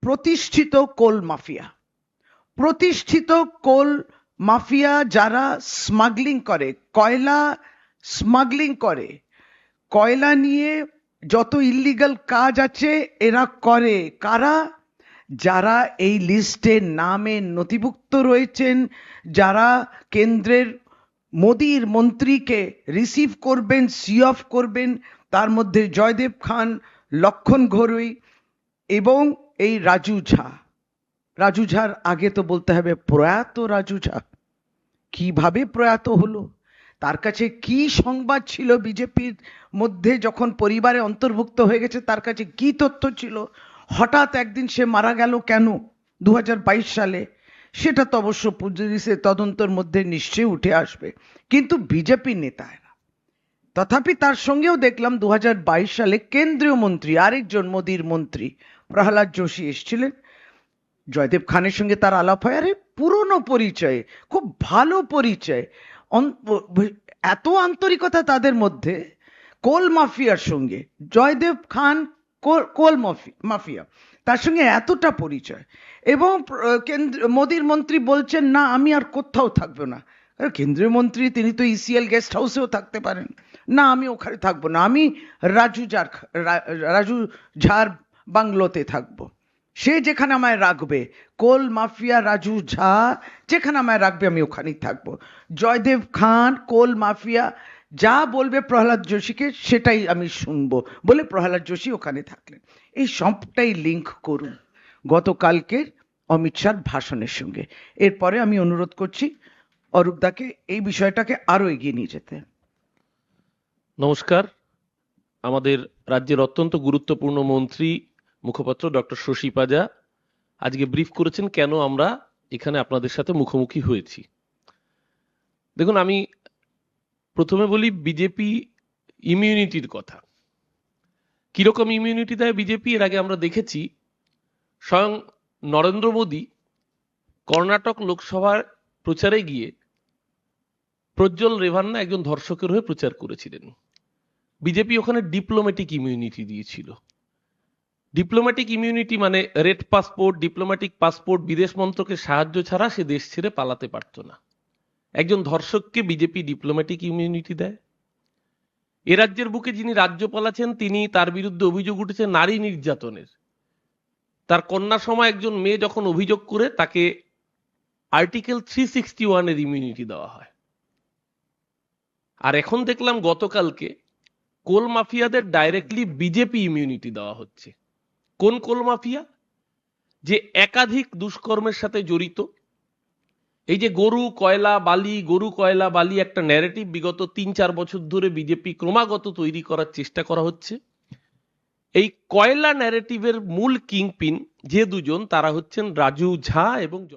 প্রতিষ্ঠিত কোল মাফিয়া। প্রতিষ্ঠিত কোল মাফিয়া যারা স্মাগলিং করে, কয়লা স্মাগলিং করে, কয়লা নিয়ে যত ইল্লিগাল কাজ আছে এরা করে কারা? যারা এই লিস্টে নামে নথিভুক্ত রয়েছেন, যারা কেন্দ্রের মোদির মন্ত্রীকে রিসিভ করবেন, সি অফ করবেন, তার মধ্যে জয়দেব খান, লক্ষণ ঘরুই এবং এই রাজু ঝা। রাজু ঝার আগে তো বলতে হবে প্রয়াত রাজু ঝা। কীভাবে প্রয়াত হলো? তার কাছে কি সংবাদ ছিল বিজেপির মধ্যে যখন পরিবারে অন্তর্ভুক্ত হয়ে গেছে? তার কাছে কি তথ্য ছিল? হঠাৎ একদিন সে মারা গেল কেন দু হাজার বাইশ সালে? সেটা তো অবশ্য পুলিশের তদন্তর মধ্যে নিশ্চয়ই উঠে আসবে। কিন্তু বিজেপি নেতা তথাপি তার সঙ্গেও দেখলাম দু হাজার বাইশ সালে কেন্দ্রীয় মন্ত্রী, আরেকজন মোদির মন্ত্রী প্রহ্লাদ যোশী এসেছিলেন। জয়দেব খানের সঙ্গে তার আলাপ হয়। আরে, পুরনো পরিচয়, খুব ভালো পরিচয়। এত আন্তরিকতা তাদের মধ্যে, কোল মাফিয়ার সঙ্গে। জয়দেব খান কোল- কোল মাফি- মাফিয়া, তার সঙ্গে এতটা পরিচয়। এবং কেন্দ্র, মোদির মন্ত্রী বলছেন, না, আমি আর কোথাও থাকব না। কেন্দ্রীয় মন্ত্রী, তিনি তো ইসিএল গেস্ট হাউসেও থাকতে পারেন। না, আমি ওখানে থাকব না, আমি রাজু জার রাজু ঝার বাংলোতে থাকব। সে যেখানে আমায় রাখবে, কোল মাফিয়া রাজু ঝা, যেখানে আমায় রাখবে, আমি ওখানেই থাকব। জয়দেব খান, কোল মাফিয়া, যা বলবে প্রহ্লাদ যোশীকে, সেটাই আমি শুনব, বলে প্রহ্লাদ যোশী ওখানে থাকলেন। এই সবটাই লিঙ্ক করুন। গতকালকের অমিত শাহর ভাষণের সঙ্গে। এরপরে আমি অনুরোধ করছি অরূপদাকে এই বিষয়টাকে আরও এগিয়ে নিয়ে যেতে। নমস্কার। আমাদের রাজ্যের অত্যন্ত গুরুত্বপূর্ণ মন্ত্রী, মুখপাত্র ডক্টর শশী পাজা আজকে ব্রিফ করেছেন কেন আমরা এখানে আপনাদের সাথে মুখোমুখি হয়েছি। দেখুন, আমি প্রথমে বলি বিজেপি ইমিউনিটির কথা। কীরকম ইমিউনিটি দেয় বিজেপি? এর আগে আমরা দেখেছি, স্বয়ং নরেন্দ্র মোদী কর্ণাটক লোকসভার প্রচারে গিয়ে প্রজ্জ্বল রেভান্না একজন ধর্ষকের হয়ে প্রচার করেছিলেন। বিজেপি ওখানে ডিপ্লোম্যাটিক ইমিউনিটি দিয়েছিল। ডিপ্লোম্যাটিক ইমিউনিটি মানে রেড পাসপোর্ট ডিপ্লোম্যাটিক পাসপোর্ট বিদেশ মন্ত্রকের সাহায্য ছাড়া সে দেশ ছেড়ে পালাতে পারত না। একজন ধর্ষককে বিজেপি ডিপ্লোম্যাটিক ইমিউনিটি দেয়। এ রাজ্যের বুকে যিনি রাজ্যপাল আছেন তিনি তার বিরুদ্ধে অভিযোগ উঠেছে নারী নির্যাতনের। তার কন্যা সময় একজন মেয়ে যখন অভিযোগ করে, তাকে আর্টিকেল থ্রি সিক্সটি ওয়ানের ইমিউনিটি দেওয়া হয়। আর এখন দেখলাম গতকালকে কোল মাফিয়াদের ডাইরেক্টলি বিজেপি ইমিউনিটি দেওয়া হচ্ছে। কোন কোল মাফিয়া? যে একাধিক দুষ্কর্মের সাথে জড়িত। এই যে গরু, কয়লা, বালি, গরু, কয়লা, বালি একটা ন্যারেটিভ বিগত তিন চার বছর ধরে বিজেপি ক্রমাগত তৈরি করার চেষ্টা করা হচ্ছে। এই কয়লা ন্যারেটিভের মূল কিংপিন যে দুজন, তারা হচ্ছেন রাজু ঝা এবং